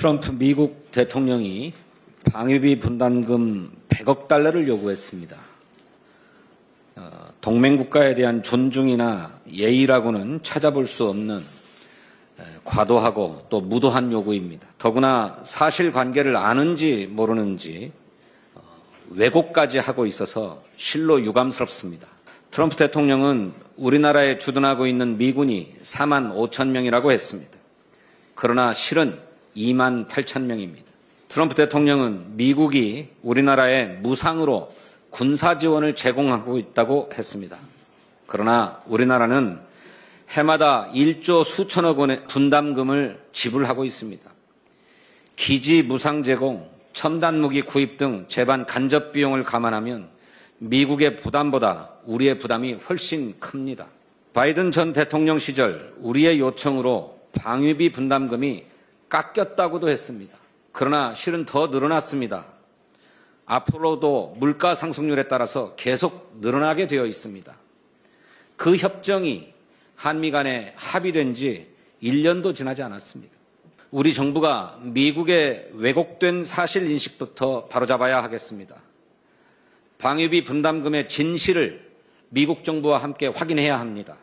트럼프 미국 대통령이 방위비 분담금 100억 달러를 요구했습니다. 어, 동맹국가에 대한 존중이나 예의라고는 찾아볼 수 없는 에, 과도하고 또 무도한 요구입니다. 더구나 사실관계를 아는지 모르는지 어, 왜곡까지 하고 있어서 실로 유감스럽습니다. 트럼프 대통령은 우리나라에 주둔하고 있는 미군이 4만 5천 명이라고 했습니다. 그러나 실은 2만 8천 명입니다. 트럼프 대통령은 미국이 우리나라에 무상으로 군사 지원을 제공하고 있다고 했습니다. 그러나 우리나라는 해마다 1조 수천억 원의 분담금을 지불하고 있습니다. 기지 무상 제공, 첨단 무기 구입 등 재반 간접 비용을 감안하면 미국의 부담보다 우리의 부담이 훨씬 큽니다. 바이든 전 대통령 시절 우리의 요청으로 방위비 분담금이 깎였다고도 했습니다. 그러나 실은 더 늘어났습니다. 앞으로도 물가 상승률에 따라서 계속 늘어나게 되어 있습니다. 그 협정이 한미 간에 합의된 지 1년도 지나지 않았습니다. 우리 정부가 미국의 왜곡된 사실 인식부터 바로잡아야 하겠습니다. 방위비 분담금의 진실을 미국 정부와 함께 확인해야 합니다.